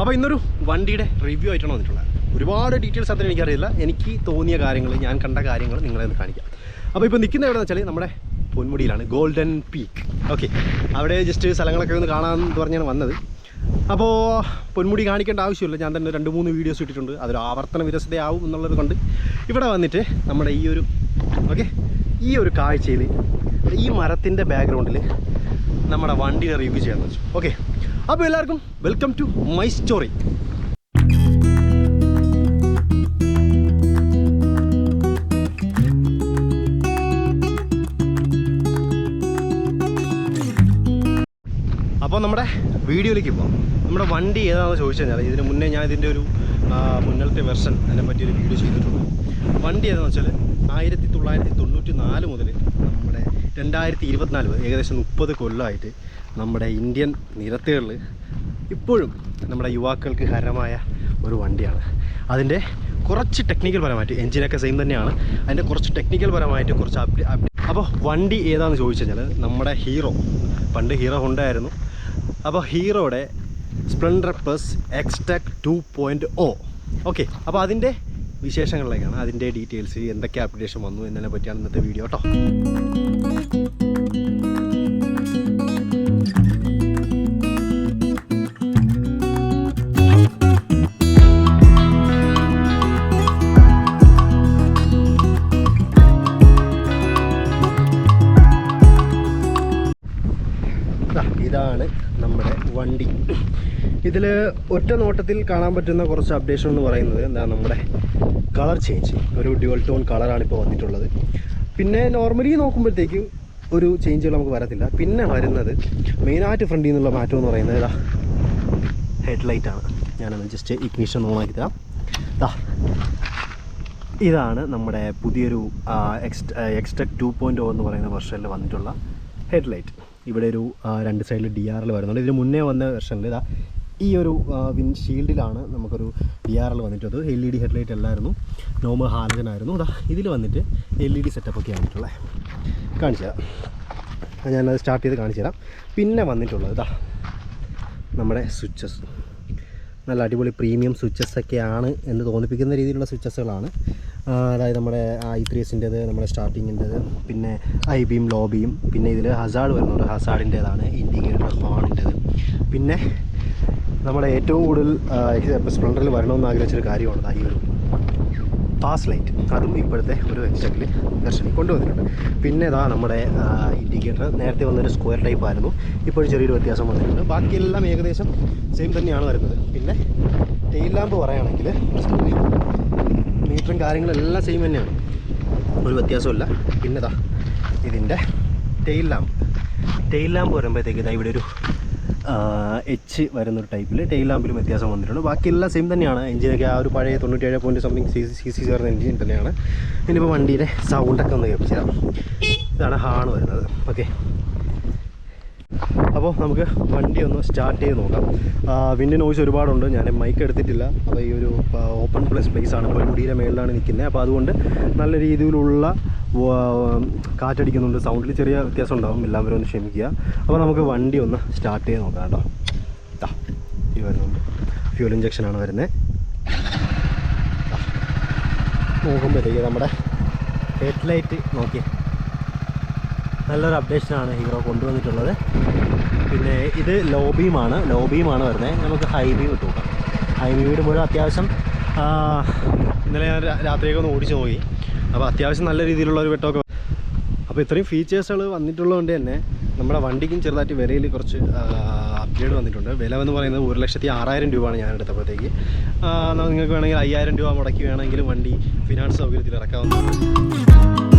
അപ്പോൾ ഇന്നൊരു വണ്ടിയുടെ റിവ്യൂ ആയിട്ടാണ് വന്നിട്ടുള്ളത്. ഒരുപാട് ഡീറ്റെയിൽസ് അത്ര എനിക്കറിയില്ല. എനിക്ക് തോന്നിയ കാര്യങ്ങൾ ഞാൻ കണ്ട കാര്യങ്ങൾ നിങ്ങളെ ഒന്ന് കാണിക്കാം. അപ്പോൾ ഇപ്പോൾ നിൽക്കുന്ന എവിടെയെന്ന് വെച്ചാൽ നമ്മുടെ പൊന്മുടിയിലാണ് ഗോൾഡൻ പീക്ക് ഓക്കെ അവിടെ ജസ്റ്റ് സ്ഥലങ്ങളൊക്കെ ഒന്ന് കാണാമെന്ന് പറഞ്ഞാണ് വന്നത്. അപ്പോൾ പൊന്മുടി കാണിക്കേണ്ട ആവശ്യമില്ല. ഞാൻ തന്നെ രണ്ട് മൂന്ന് വീഡിയോസ് ഇട്ടിട്ടുണ്ട്. അതൊരു ആവർത്തന വിരസതയാവും എന്നുള്ളത് കൊണ്ട് ഇവിടെ വന്നിട്ട് നമ്മുടെ ഈ ഒരു ഓക്കെ ഈ ഒരു കാഴ്ചയിൽ ഈ മരത്തിന്റെ ബാക്ക്ഗ്രൗണ്ടിൽ നമ്മുടെ വണ്ടിയുടെ റിവ്യൂ ചെയ്യാമെന്ന് വെച്ചു. ഓക്കെ അപ്പോൾ എല്ലാവർക്കും വെൽക്കം ടു മൈ സ്റ്റോറി അപ്പോൾ നമ്മുടെ വീഡിയോയിലേക്ക് പോകാം നമ്മുടെ വണ്ടി ഏതാണെന്ന് ചോദിച്ചു കഴിഞ്ഞാൽ ഇതിന് മുന്നേ ഞാൻ ഇതിന്റെ ഒരു മുന്നിലത്തെ വെർഷൻ അതിനെ പറ്റിയൊരു വീഡിയോ ചെയ്തിട്ടുണ്ട്. വണ്ടി ഏതാണെന്ന് വെച്ചാൽ ആയിരത്തി തൊള്ളായിരത്തി തൊണ്ണൂറ്റി നാല് മുതൽ നമ്മുടെ രണ്ടായിരത്തി ഇരുപത്തിനാല് ഏകദേശം മുപ്പത് കൊല്ലമായിട്ട് നമ്മുടെ ഇന്ത്യൻ നിരത്തുകളിൽ ഇപ്പോഴും നമ്മുടെ യുവാക്കൾക്ക് ഹരമായ ഒരു വണ്ടിയാണ്. അതിന്റെ കുറച്ച് ടെക്നിക്കൽ പരമായിട്ട് എഞ്ചിനൊക്കെ സെയിം തന്നെയാണ്. അതിന്റെ കുറച്ച് ടെക്നിക്കൽ പരമായിട്ട് കുറച്ച് അപ്ഡേ അപ്പോൾ വണ്ടി ഏതാണെന്ന് ചോദിച്ചു കഴിഞ്ഞാൽ നമ്മുടെ ഹീറോ പണ്ട് ഹീറോ ഉണ്ടായിരുന്നു അപ്പോൾ ഹീറോയുടെ splendor plus Xtec two point O okay അപ്പോൾ അതിന്റെ വിശേഷങ്ങളിലേക്കാണ് അതിന്റെ ഡീറ്റെയിൽസ് എന്തൊക്കെ അപ്ഡേഷൻ വന്നു എന്നതിനെ പറ്റിയാണ് ഇന്നത്തെ വീഡിയോ കേട്ടോ. ഇതാണ് നമ്മുടെ വണ്ടി. ഇതിൽ ഒറ്റ നോട്ടത്തിൽ കാണാൻ പറ്റുന്ന കുറച്ച് അപ്ഡേഷൻ എന്ന് പറയുന്നത് എന്താ നമ്മുടെ കളർ ചേഞ്ച് ഒരു ഡ്യുവൽ ടോൺ കളറാണ് ഇപ്പോൾ വന്നിട്ടുള്ളത്. പിന്നെ നോർമലി നോക്കുമ്പോഴത്തേക്കും ഒരു ചേഞ്ചുകൾ നമുക്ക് വരത്തില്ല. പിന്നെ വരുന്നത് മെയിനായിട്ട് ഫ്രണ്ടിൽ നിന്നുള്ള മാറ്റം എന്ന് പറയുന്നത് ഇതാ ഹെഡ്ലൈറ്റാണ് ഞാനൊന്ന് ജസ്റ്റ് ഇഗ്നിഷൻ ഓണാക്കി തരാം. ദാ ഇതാണ് നമ്മുടെ പുതിയൊരു എക്സ്റ്റ് എക്സ്ട്രക് ടു പോയിന്റ് എന്ന് പറയുന്ന വെർഷനിൽ വന്നിട്ടുള്ള ഹെഡ്ലൈറ്റ് ഇവിടെ ഒരു രണ്ട് സൈഡിൽ ഡി ആറിൽ വരുന്നുണ്ട്. ഇതിന് മുന്നേ വന്ന വെർഷനിൽ ഇതാ ഈ ഒരു വിൻ ഷീൽഡിലാണ് നമുക്കൊരു ഡി ആർ എൽ വന്നിട്ടത് എൽ ഇ ഡി ഹെഡ്ലൈറ്റ് അല്ലായിരുന്നു. നോമ ഹാലജൻ ആയിരുന്നു. ഇതാ ഇതിൽ വന്നിട്ട് എൽ ഇ ഡി സെറ്റപ്പൊക്കെ വന്നിട്ടുള്ളത് കാണിച്ചു തരാം. ഞാനത് സ്റ്റാർട്ട് ചെയ്ത് കാണിച്ചു തരാം. പിന്നെ വന്നിട്ടുള്ളത് ഇതാ നമ്മുടെ സ്വിച്ചസ് നല്ല അടിപൊളി പ്രീമിയം സ്വിച്ചസ് ഒക്കെയാണ് എന്ന് തോന്നിപ്പിക്കുന്ന രീതിയിലുള്ള സ്വിച്ചസുകളാണ് അതായത് നമ്മുടെ ഐ ത്രീ എസിന്റേത് നമ്മുടെ സ്റ്റാർട്ടിങ്ങിന്റേത് പിന്നെ ഐ ബിയും ലോ ബിയും പിന്നെ ഇതിൽ ഹസാഡ് വരുന്നുണ്ട് ഹസാഡിന്റേതാണ് ഇൻഡിക്കേറ്റർ ഹോണിന്റേത് പിന്നെ നമ്മുടെ ഏറ്റവും കൂടുതൽ സ്പ്ലെൻഡറിൽ വരണമെന്ന് ആഗ്രഹിച്ചൊരു കാര്യമാണ് ഈ ഒരു പാസ് ലൈറ്റ് അതും ഇപ്പോഴത്തെ ഒരു എക്സ്റ്റക്കിൽ ദർശനം കൊണ്ടുവന്നിട്ടുണ്ട്. പിന്നെ ഇതാ നമ്മുടെ ഇൻഡിക്കേറ്റർ നേരത്തെ വന്നൊരു സ്ക്വയർ ടൈപ്പ് ആയിരുന്നു. ഇപ്പോൾ ചെറിയൊരു വ്യത്യാസം വന്നിട്ടുണ്ട്. ബാക്കിയെല്ലാം ഏകദേശം സെയിം തന്നെയാണ് വരുന്നത്. പിന്നെ ടെയിൽ ലാമ്പ് പറയുകയാണെങ്കിൽ മീറ്ററും കാര്യങ്ങളെല്ലാം സെയിം തന്നെയാണ്. ഒരു വ്യത്യാസമില്ല പിന്നെ ഇതാ ഇതിന്റെ ടെയിൽ ലാമ്പ് ടെയിൽ ലാമ്പ് വരുമ്പോഴത്തേക്ക് ഇതാ ഇവിടെ ഒരു എച്ച് വരുന്നൊരു ടൈപ്പിൽ ടെയിൽ ലാമ്പിലും വ്യത്യാസം വന്നിട്ടുണ്ട്. ബാക്കിയെല്ലാം സെയിം തന്നെയാണ്. എഞ്ചിനൊക്കെ ആ ഒരു പഴയ തൊണ്ണൂറ്റേഴ് point something C C C ചേർന്ന എഞ്ചിൻ തന്നെയാണ്. ഇനിയിപ്പോൾ വണ്ടിയുടെ സൗണ്ടൊക്കെ ഒന്ന് കേൾപ്പിച്ചു തരാം. ഇതാണ് ഹാണ് വരുന്നത്. ഓക്കെ അപ്പോൾ നമുക്ക് വണ്ടി ഒന്ന് സ്റ്റാർട്ട് ചെയ്ത് നോക്കാം. വിൻഡ് നോയ്സ് ഒരുപാടുണ്ട്. ഞാൻ മൈക്ക് എടുത്തിട്ടില്ല. അപ്പോൾ ഈ ഒരു ഓപ്പൺ പ്ലേസ് സ്പേസ് ആണ്. പൊന്മുടിയുടെ മുടിയുടെ മേളിലാണ് നിൽക്കുന്നത്. അപ്പോൾ അതുകൊണ്ട് നല്ല രീതിയിലുള്ള കാറ്റടിക്കുന്നുണ്ട്. സൗണ്ടിൽ ചെറിയ വ്യത്യാസം ഉണ്ടാവും. എല്ലാവരും ഒന്ന് ക്ഷമിക്കുക. അപ്പോൾ നമുക്ക് വണ്ടി ഒന്ന് സ്റ്റാർട്ട് ചെയ്ത് നോക്കാം കേട്ടോ. ഈ വരുന്നുണ്ട്. ഫ്യൂൽ ഇഞ്ചക്ഷനാണ് വരുന്നത് നോക്കുമ്പോഴത്തേക്ക് നമ്മുടെ ഹെഡ്ലൈറ്റ് നോക്കിയേ. നല്ലൊരു അപ്ഡേഷനാണ് ഹീറോ കൊണ്ടുവന്നിട്ടുള്ളത്. പിന്നെ ഇത് ലോ ബീമാണ് ലോ ബീമാണ് വരുന്നത് നമുക്ക് ഹൈ ബീം നോക്കാം. ഹൈ ബീം ഇടുമ്പോഴും അത്യാവശ്യം ഇന്നലെ ഞാൻ രാത്രിയൊക്കെ ഒന്ന് ഓടിച്ചു നോക്കി. അപ്പോൾ അത്യാവശ്യം നല്ല രീതിയിലുള്ള ഒരു വെട്ടമൊക്കെ അപ്പോൾ ഇത്രയും ഫീച്ചേഴ്സുകൾ വന്നിട്ടുള്ളതുകൊണ്ട് തന്നെ നമ്മുടെ വണ്ടിക്കും ചെറുതായിട്ട് വിലയിൽ കുറച്ച് അപ്ഗ്രേഡ് വന്നിട്ടുണ്ട്. വില എന്ന് പറയുന്നത് ഒരു ലക്ഷത്തി ആറായിരം രൂപയാണ് ഞാൻ എടുത്തപ്പോഴത്തേക്ക്. നിങ്ങൾക്ക് വേണമെങ്കിൽ അയ്യായിരം രൂപ മുടക്കി വേണമെങ്കിലും വണ്ടി ഫിനാൻസ് സൗകര്യത്തിൽ ഇറക്കാവുന്നതാണ്.